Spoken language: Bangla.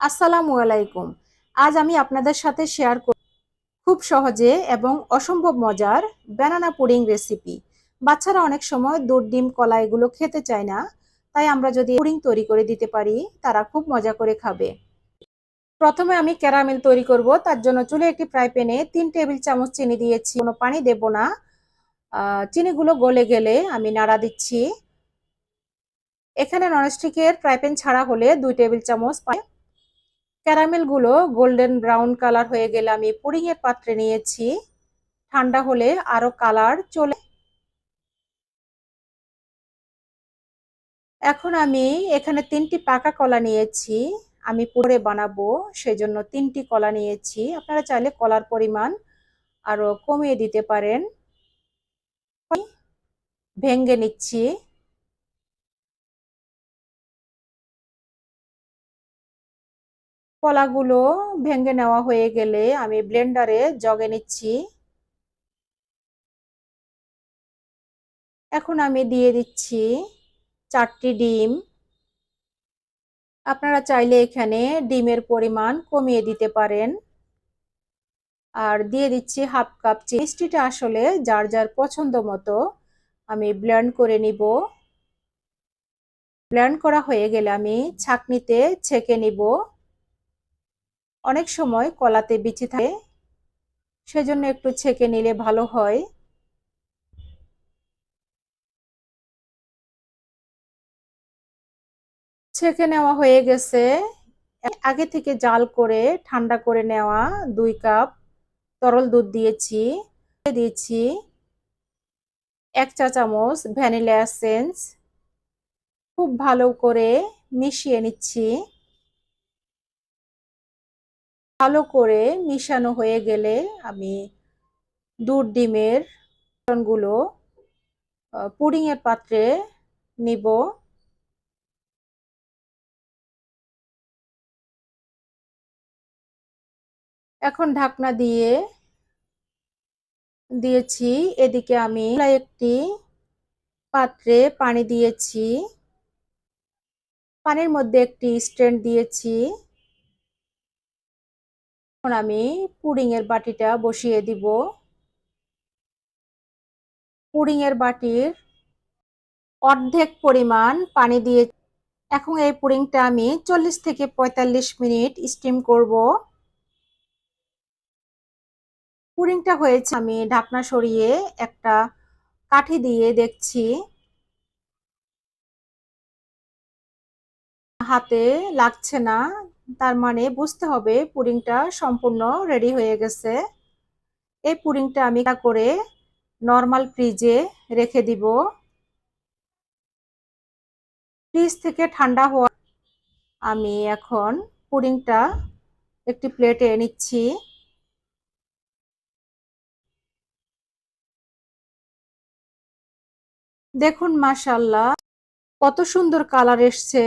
আসসালামু আলাইকুম। আজ আমি আপনাদের সাথে শেয়ার করব খুব সহজে এবং অসম্ভব মজার ব্যানানা পুডিং রেসিপি বাচ্চারা অনেক সময় দুধ, ডিম, কলা এগুলো খেতে চায় না, তাই আমরা যদি পুডিং তৈরি করে দিতে পারি, তারা খুব মজা করে খাবে। প্রথমে আমি ক্যারামেল তৈরি করব, তার জন্য চুলে একটি ফ্রাই প্যানে তিন টেবিল চামচ চিনি দিয়েছি। কোনো পানি দেব না। চিনিগুলো গলে গেলে আমি নাড়া দিচ্ছি। এখানে ননস্টিকের ফ্রাই প্যান ছাড়া হলে দুই টেবিল চামচ পাই ক্যারামেলগুলো গোল্ডেন ব্রাউন কালার হয়ে গেলে আমি পুডিং এর পাত্রে নিয়েছি। ঠান্ডা হলে আরও কালার চলে এখন আমি এখানে তিনটি পাকা কলা নিয়েছি। আমি পরে বানাবো, সেজন্য তিনটি কলা নিয়েছি। আপনারা চাইলে কলার পরিমাণ আরও কমিয়ে দিতে পারেন। ভেঙ্গে নিচ্ছি। কলাগুলো ভেঙে নেওয়া হয়ে গেলে আমি ব্লেন্ডারে জগে নিচ্ছি। এখন আমি দিয়ে দিচ্ছি চারটি ডিম। আপনারা চাইলে এখানে ডিমের পরিমাণ কমিয়ে দিতে পারেন। আর দিয়ে দিচ্ছি হাফ কাপ মিষ্টিটা আসলে যার যার পছন্দ মতো আমি ব্লেন্ড করে নিব। ব্লেন্ড করা হয়ে গেলে আমি ছাকনিতে ছেঁকে নিব। অনেক সময় কলাতে বিচি থাকে, সেজন্য একটু ছেঁকে নিলে ভালো হয়। ছেঁকে নেওয়া হয়ে গেছে। আগে থেকে জাল করে, ঠান্ডা করে নেওয়া দুই কাপ তরল দুধ দিয়েছি দিয়েছি এক চা চামচ ভ্যানিলা এসেন্স। খুব ভালো করে মিশিয়ে নিচ্ছি। ভালো করে মিশানো হয়ে গেলে আমি দুধ ডিমেরগুলো পুডিং এর পাত্রে নিব। এখন ঢাকনা দিয়ে দিয়েছি। এদিকে আমি একটি পাত্রে পানি দিয়েছি। পানির মধ্যে একটি স্ট্যান্ড দিয়েছি। এখন আমি পুডিং এর বাটিটা বসিয়ে দিব। পুডিং এর বাটির অর্ধেক পরিমাণ পানি দিয়ে এখন এই পুডিংটা আমি চল্লিশ থেকে পঁয়তাল্লিশ মিনিট স্টিম করব। পুডিংটা হয়েছে আমি ঢাকনা সরিয়ে একটা কাঠি দিয়ে দেখছি। হাতে লাগছে না তার মানে বুঝতে হবে পুডিংটা সম্পূর্ণ রেডি হয়ে গেছে। এই পুডিংটা আমি করে নর্মাল ফ্রিজে রেখে দিব। ফ্রিজ থেকে ঠান্ডা হওয়া আমি এখন পুডিংটা একটি প্লেটে নিচ্ছি। দেখুন মাশাল্লাহ কত সুন্দর কালার এসছে।